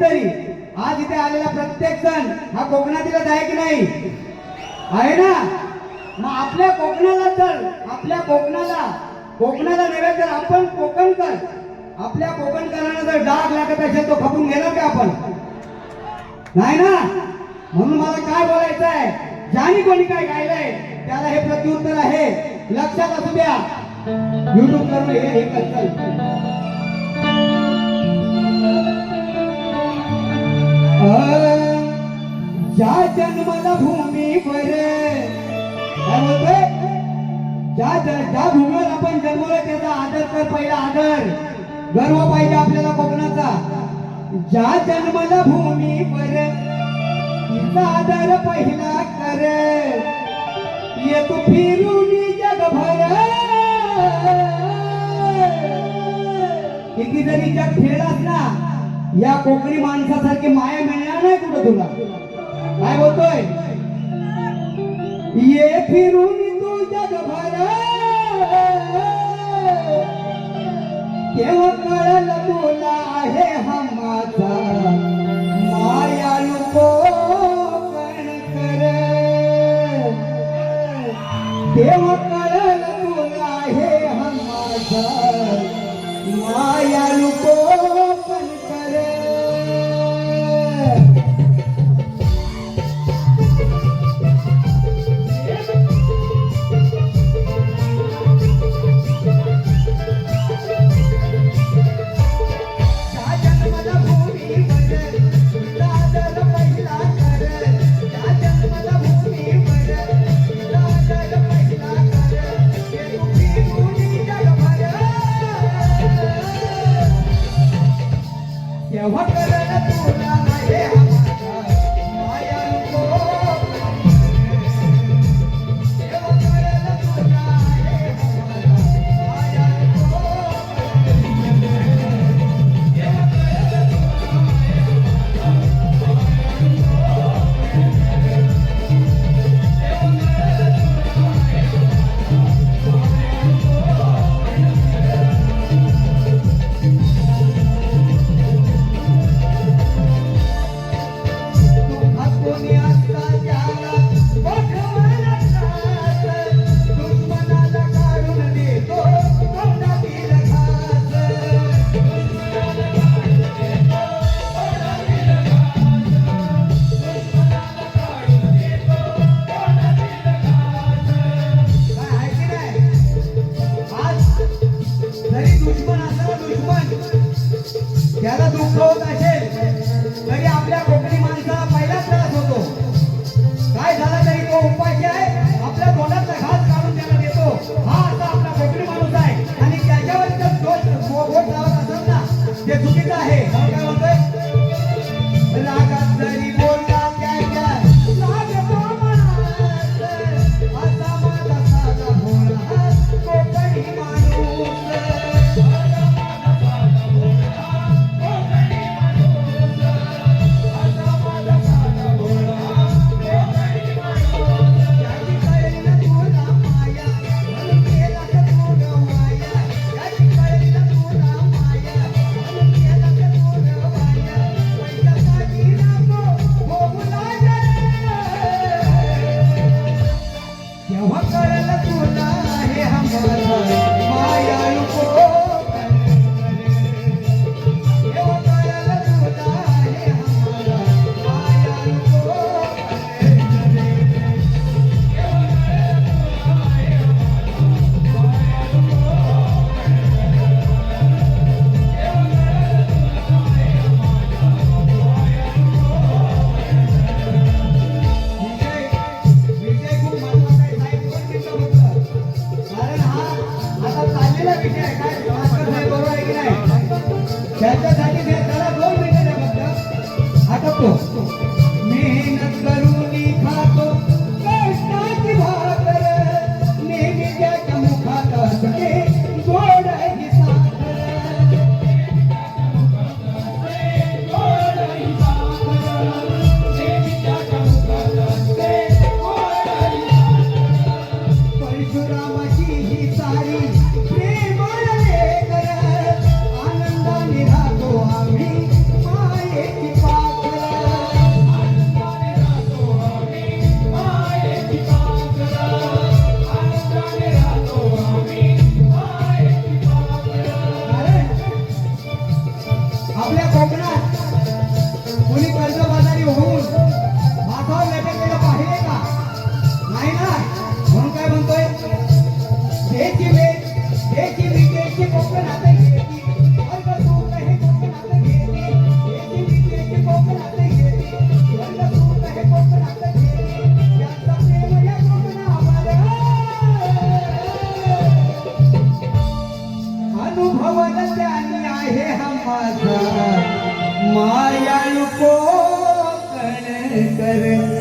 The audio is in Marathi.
तरी. आज इथे आलेला प्रत्येक जण हा कोकणातीलच आहे की नाही. आहे ना? मग आपल्या कोकणाला तर आपल्या कोकणाला कोकणाला नव्हे तर आपण कोकणकर. आपल्या कोकणकरांना जर डाग लागत असेल तो खपून घेणार का आपण? नाही ना? म्हणून मला काय बोलायचं आहे? ज्याने कोणी काय गायलंय त्याला हे प्रत्युत्तर आहे. लक्षात असू द्या. युट्यूब करून हे हे ज्या जन्माला भूमीवर. काय बोलतोय? ज्या ज- ज्या भूमीवर आपण जन्मलो त्याचा आदर कर पहिला आदर. गर्व पाहिजे आपल्याला कोकणाचा. ज्या जन्माला भूमीवर तिचा आदर पहिला कर. येतो फिरून जगभर. किती जरी जग फिरलास ना या कोकणी माणसासारखी माया मिळणार नाही कुठं तुला? काय बोलतोय? ये फिरून तू जगभर केव्हा कळल तुला आहे हा माझा? मायाळू कोकण कर केव्हा कर